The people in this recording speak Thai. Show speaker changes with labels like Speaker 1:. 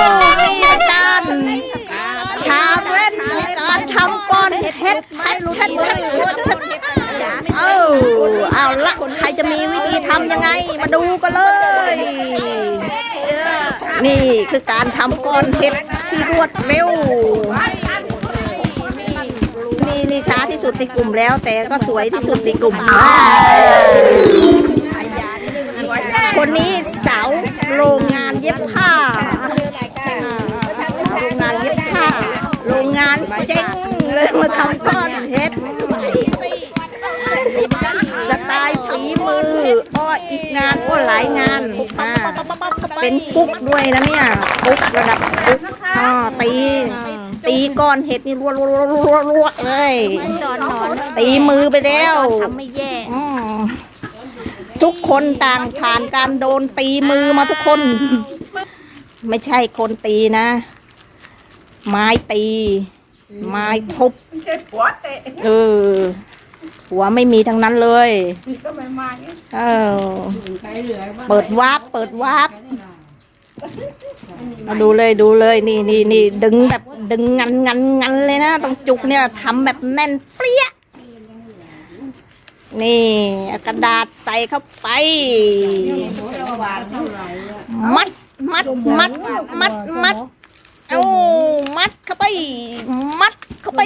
Speaker 1: นี่อารย์ชาเล่นการทำก้อนเห็ดเห็ดเห็ดเห็ดเห็ดเห็ดเออเอาละใครจะมีวิธีทำยังไง มาดูกันเลย นี่คือการทำก้อนเห็ดที่รวดเร็วนี่นี่ช้าที่สุดในกลุ่มแล้ว แต่ก็สวยที่สุดในกลุ่มคนนี้สาวโรงงานเย็บผ้าานเจ๊งเลยมาทำก้อนเห็ดสไตล์ฝีมืออ้ออีกงานก็หลายงานอ่าเป็นกุ๊กด้วยนะเนี่ยกุ๊กระดับกุ๊กอ่าตีตีก้อนเห็ดนี่รัวรัวรัวรัวรัวเลยตีมือไปแล้ว
Speaker 2: ทำไม่แย่
Speaker 1: อืมทุกคนต่างผ่านการโดนตีมือมาทุกคน ไม่ใช่คนตีนะ ไม้ตี ไม้ทุบเออหัวไม่มีทั้งนั้นเลยเออ เปิดวาร์ปเปิดวาร์ปมาดูเลยดูเลยนี่นี่นี่ดึงแบบดึงงันงันงันเลยนะตรงจุกเนี่ยทำแบบแน่นเปรี้ยนี่เอากระดาษใส่เข้าไป มัดมัดมัดมัดมัดเอามัดเข้าไป มัดเข้าไป